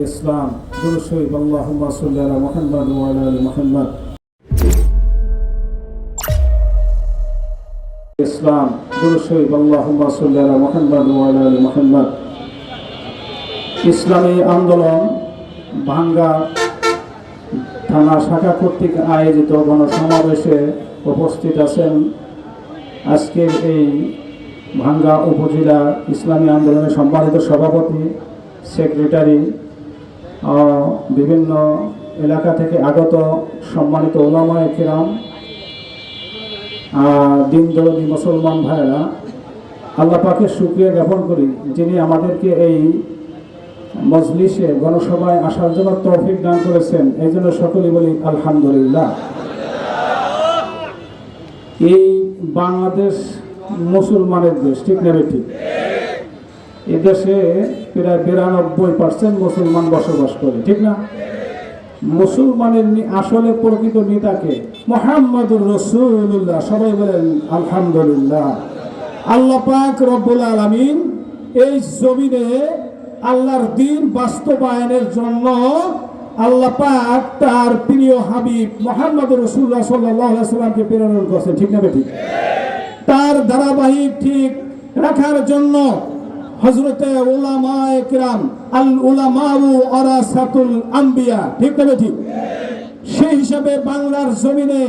ইসলাম দুরুশরীফ আল্লাহুম্মা ইসলাম ইসলামী আন্দোলন ভাঙ্গা থানা শাখা কর্তৃক আয়োজিত গণসমাবেশে উপস্থিত আছেন আজকের এই ভাঙ্গা উপজেলা ইসলামী আন্দোলনের সম্মানিত সভাপতি, সেক্রেটারি বিভিন্ন এলাকা থেকে আগত সম্মানিত ওলামায় কিরাম দিন দরদি মুসলমান ভাইয়েরা, আল্লাহ পাকে সুক্রিয়া জ্ঞাপন করি যিনি আমাদেরকে এই মজলিসে গণসভায় আসার জন্য তৌফিক দান করেছেন। এই জন্য সকলেই বলি আলহামদুলিল্লাহ। এই বাংলাদেশ মুসলমানের দেশ, ঠিক নেবে ঠিক? এদেশে প্রায় বিরানব্বই পার্সেন্ট মুসলমান বসবাস করে, ঠিক না? মুসলমানের আসলে প্রকৃত নেতাকে মোহাম্মদুর রসুল্লাহ সবাই বলেন, আলহামদুলিল্লাহ। আল্লাহ পাক রব্বুল আলমিন এই জমিনে আল্লাহর দিন বাস্তবায়নের জন্য আল্লাহ পাক তার প্রিয় হাবিব মোহাম্মদ রসুল্লাহ সাল্লাহ সাল্লামকে প্রেরণ করছেন, ঠিক না ঠিক তার ধারাবাহিক ঠিক রাখার জন্য হজরতে ওলামা একরাম আল উলামাউ ওরাসাতুল আম্বিয়া, ঠিক না ঠিক সেই হিসাবে বাংলার জমিনে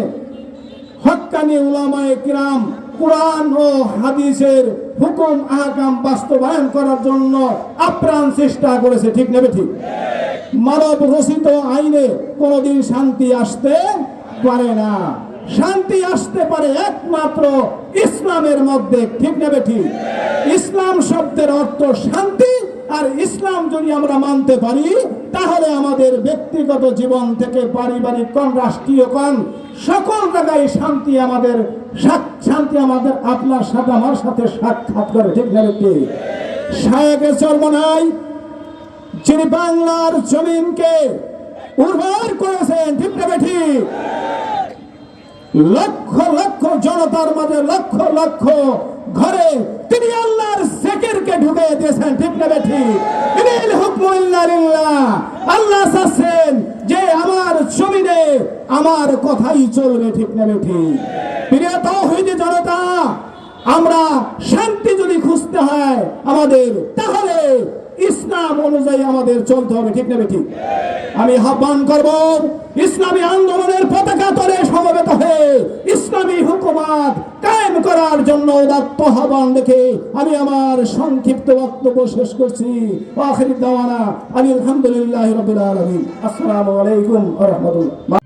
হক্কানি উলামা একরাম কোরআন ও হাদিসের হুকুম আহকাম বাস্তবায়ন করার জন্য আপ্রাণ চেষ্টা করেছে, ঠিক নেবে ঠিক মানব রচিত আইনে কোনোদিন শান্তি আসতে পারে না। শান্তি আসতে পারে একমাত্র ইসলামের মধ্যে, ঠিক নেবে ঠিক ইসলাম শব্দের অর্থ শান্তি, আর ইসলাম যদি আমরা মানতে পারি, তাহলে আমাদের ব্যক্তিগত জীবন থেকে পারিবারিক কন রাষ্ট্রীয় কন সকল জায়গায় শান্তি আমাদের শান্তি আমাদের আপনার সাথে, আমার সাথে সাক্ষাৎ করে, ঠিক নেবে ঠিক শায়কের চর্মনায় যিনি বাংলার জমিনকে উর্বর করেছেন, ঠিক না ঠিক লক্ষ লক্ষ জনতার মাঝে লক্ষ লক্ষ ঘরে তিনি আল্লাহর সেকেরকে ঢুকে দিয়েছেন, ঠিক না ঠিক ইনিল হুকমু ইল্লা আল্লাহ চাচ্ছেন যে আমার জমিনে আমার কথাই চলবে, ঠিক না ঠিক প্রিয় তাওহীদি জনতা, আমরা শান্তি যদি খুঁজতে হয় আমাদের, তাহলে ইসলাম অনুযায়ী আমাদের চলতে হবে, ঠিক নেবে ঠিক আমি আহ্বান করব, ইসলামী আন্দোলনের পতাকা তলে হুকুমাত কায়েম করার জন্য উদাত্ত আহ্বান দেখে আমি আমার সংক্ষিপ্ত বক্তব্য শেষ করছি। আখির দাওয়ানা আমি আলহামদুলিল্লাহ রবিল আলমিন। আসসালামু আলাইকুম রহমতুল্লাহ।